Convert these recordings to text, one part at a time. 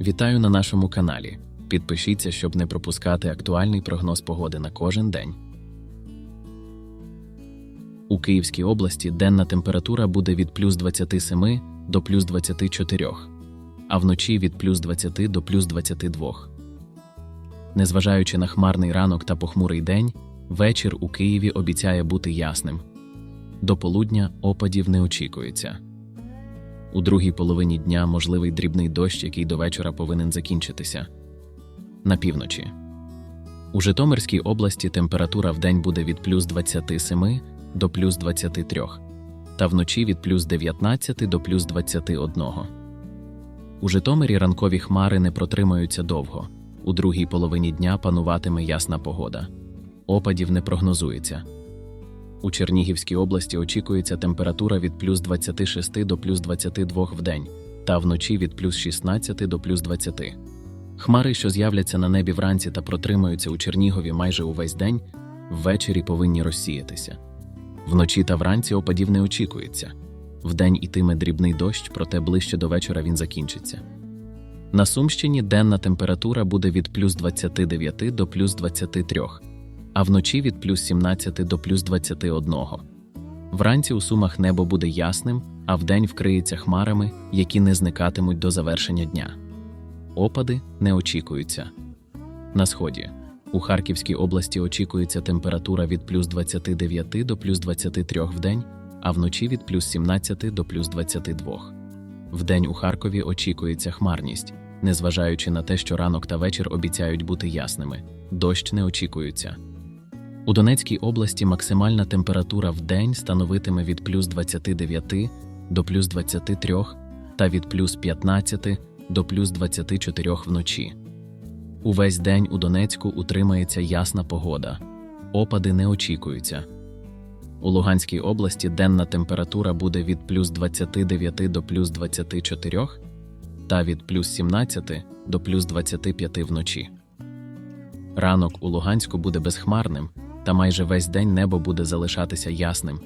Вітаю на нашому каналі. Підпишіться, щоб не пропускати актуальний прогноз погоди на кожен день. У Київській області денна температура буде від плюс 27 до плюс 24, а вночі від плюс 20 до плюс 22. Незважаючи на хмарний ранок та похмурий день, вечір у Києві обіцяє бути ясним. До полудня опадів не очікується. У другій половині дня можливий дрібний дощ, який до вечора повинен закінчитися. На півночі. У Житомирській області температура вдень буде від плюс 27 до плюс 23, та вночі від плюс 19 до плюс 21. У Житомирі ранкові хмари не протримаються довго. У другій половині дня пануватиме ясна погода. Опадів не прогнозується. У Чернігівській області очікується температура від плюс 26 до плюс 22 в день, та вночі від плюс 16 до плюс 20. Хмари, що з'являться на небі вранці та протримаються у Чернігові майже увесь день, ввечері повинні розсіятися. Вночі та вранці опадів не очікується. Вдень ітиме дрібний дощ, проте ближче до вечора він закінчиться. На Сумщині денна температура буде від плюс 29 до плюс 23, а вночі від плюс 17 до плюс 21. Вранці у Сумах небо буде ясним, а вдень вкриється хмарами, які не зникатимуть до завершення дня. Опади не очікуються. На сході. У Харківській області очікується температура від плюс 29 до плюс 23 в день, а вночі від плюс 17 до плюс 22. Вдень у Харкові очікується хмарність, незважаючи на те, що ранок та вечір обіцяють бути ясними. Дощ не очікується. У Донецькій області максимальна температура в день становитиме від плюс 29 до плюс 23 та від плюс 15 до плюс 24 вночі. Увесь день у Донецьку утримається ясна погода. Опади не очікуються. У Луганській області денна температура буде від плюс 29 до плюс 24 та від плюс 17 до плюс 25 вночі. Ранок у Луганську буде безхмарним, та майже весь день небо буде залишатися ясним,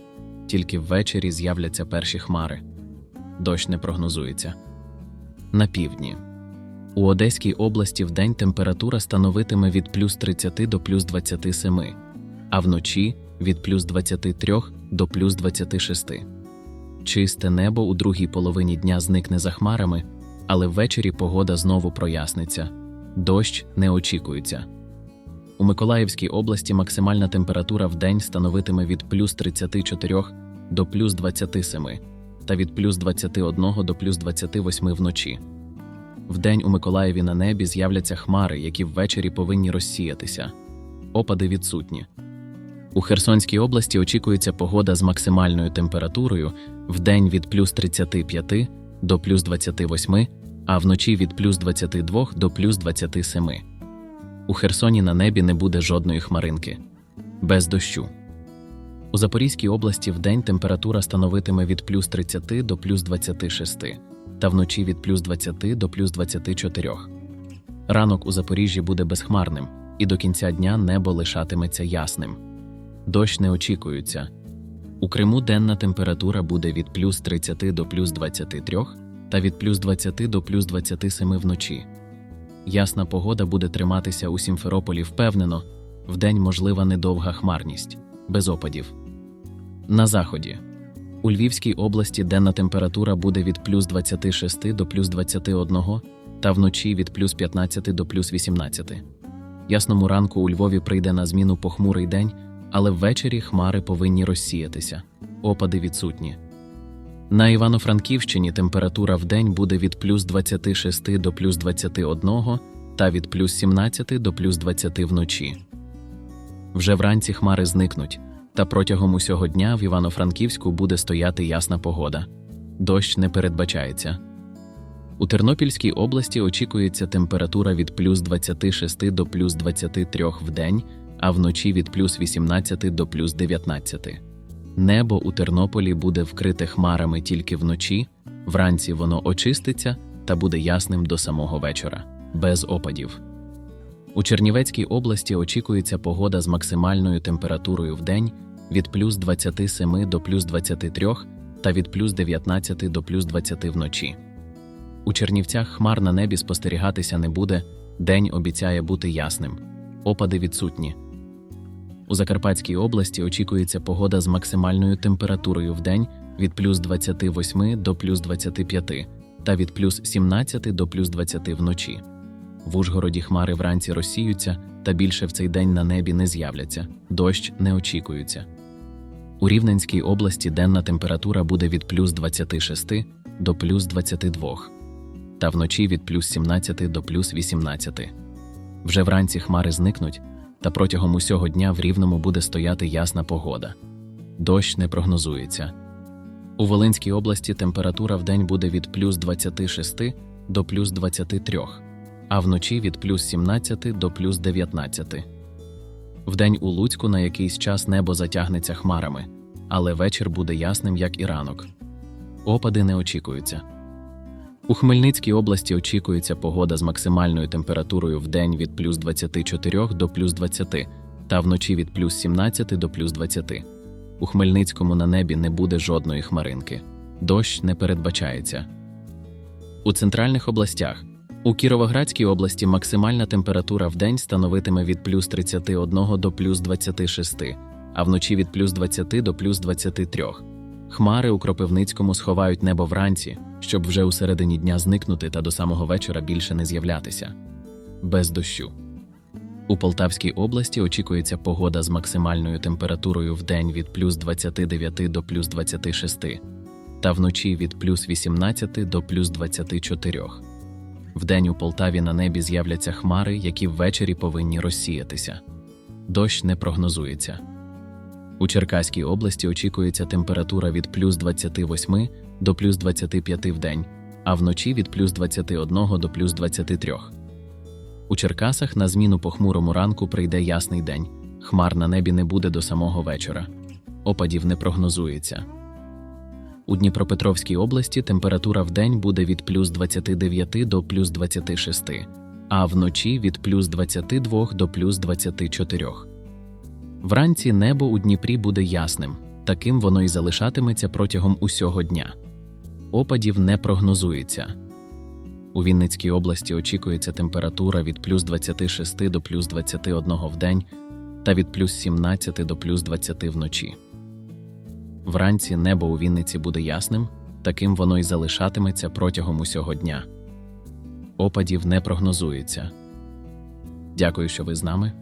тільки ввечері з'являться перші хмари. Дощ не прогнозується. На півдні. У Одеській області вдень температура становитиме від плюс 30 до плюс 27, а вночі від плюс 23 до плюс 26. Чисте небо у другій половині дня зникне за хмарами, але ввечері погода знову проясниться. Дощ не очікується. У Миколаївській області максимальна температура в день становитиме від плюс 34 до плюс 27 та від плюс 21 до плюс 28 вночі. Вдень у Миколаєві на небі з'являться хмари, які ввечері повинні розсіятися. Опади відсутні. У Херсонській області очікується погода з максимальною температурою вдень від плюс 35 до плюс 28, а вночі від плюс 22 до плюс 27. У Херсоні на небі не буде жодної хмаринки. Без дощу. У Запорізькій області вдень температура становитиме від плюс 30 до плюс 26, та вночі від плюс 20 до плюс 24. Ранок у Запоріжжі буде безхмарним, і до кінця дня небо лишатиметься ясним. Дощ не очікується. У Криму денна температура буде від плюс 30 до плюс 23 та від плюс 20 до плюс 27 вночі. Ясна погода буде триматися у Сімферополі впевнено, вдень можлива недовга хмарність, без опадів. На заході. У Львівській області денна температура буде від плюс 26 до плюс 21 та вночі від плюс 15 до плюс 18. Ясному ранку у Львові прийде на зміну похмурий день, але ввечері хмари повинні розсіятися, опади відсутні. На Івано-Франківщині температура в день буде від плюс 26 до плюс 21 та від плюс 17 до плюс 20 вночі. Вже вранці хмари зникнуть, та протягом усього дня в Івано-Франківську буде стояти ясна погода. Дощ не передбачається. У Тернопільській області очікується температура від плюс 26 до плюс 23 в день, а вночі від плюс 18 до плюс 19. Небо у Тернополі буде вкрите хмарами тільки вночі, вранці воно очиститься та буде ясним до самого вечора, без опадів. У Чернівецькій області очікується погода з максимальною температурою в день від плюс 27 до плюс 23 та від плюс 19 до плюс 20 вночі. У Чернівцях хмар на небі спостерігатися не буде, день обіцяє бути ясним. Опади відсутні. У Закарпатській області очікується погода з максимальною температурою в день від плюс 28 до плюс 25 та від плюс 17 до плюс 20 вночі. В Ужгороді хмари вранці розсіються та більше в цей день на небі не з'являться, дощ не очікується. У Рівненській області денна температура буде від плюс 26 до плюс 22, та вночі від плюс 17 до плюс 18. Вже вранці хмари зникнуть, та протягом усього дня в Рівному буде стояти ясна погода. Дощ не прогнозується. У Волинській області температура в день буде від плюс 26 до плюс 23, а вночі від плюс 17 до плюс 19. Вдень у Луцьку на якийсь час небо затягнеться хмарами, але вечір буде ясним, як і ранок. Опади не очікуються. У Хмельницькій області очікується погода з максимальною температурою в день від плюс 24 до плюс 20 та вночі від плюс 17 до плюс 20. У Хмельницькому на небі не буде жодної хмаринки. Дощ не передбачається. У центральних областях у Кіровоградській області максимальна температура в день становитиме від плюс 31 до плюс 26, а вночі від плюс 20 до плюс 23. Хмари у Кропивницькому сховають небо вранці, щоб вже у середині дня зникнути та до самого вечора більше не з'являтися. Без дощу. У Полтавській області очікується погода з максимальною температурою в день від плюс 29 до плюс 26, та вночі від плюс 18 до плюс 24. Вдень у Полтаві на небі з'являться хмари, які ввечері повинні розсіятися. Дощ не прогнозується. У Черкаській області очікується температура від плюс 28 до плюс 25 в день, а вночі від плюс 21 до плюс 23. У Черкасах на зміну похмурому ранку прийде ясний день. Хмар на небі не буде до самого вечора. Опадів не прогнозується. У Дніпропетровській області температура в день буде від плюс 29 до плюс 26, а вночі від плюс 22 до плюс 24. Вранці небо у Дніпрі буде ясним, таким воно і залишатиметься протягом усього дня. Опадів не прогнозується. У Вінницькій області очікується температура від плюс 26 до плюс 21 в день та від плюс 17 до плюс 20 вночі. Вранці небо у Вінниці буде ясним, таким воно і залишатиметься протягом усього дня. Опадів не прогнозується. Дякую, що ви з нами.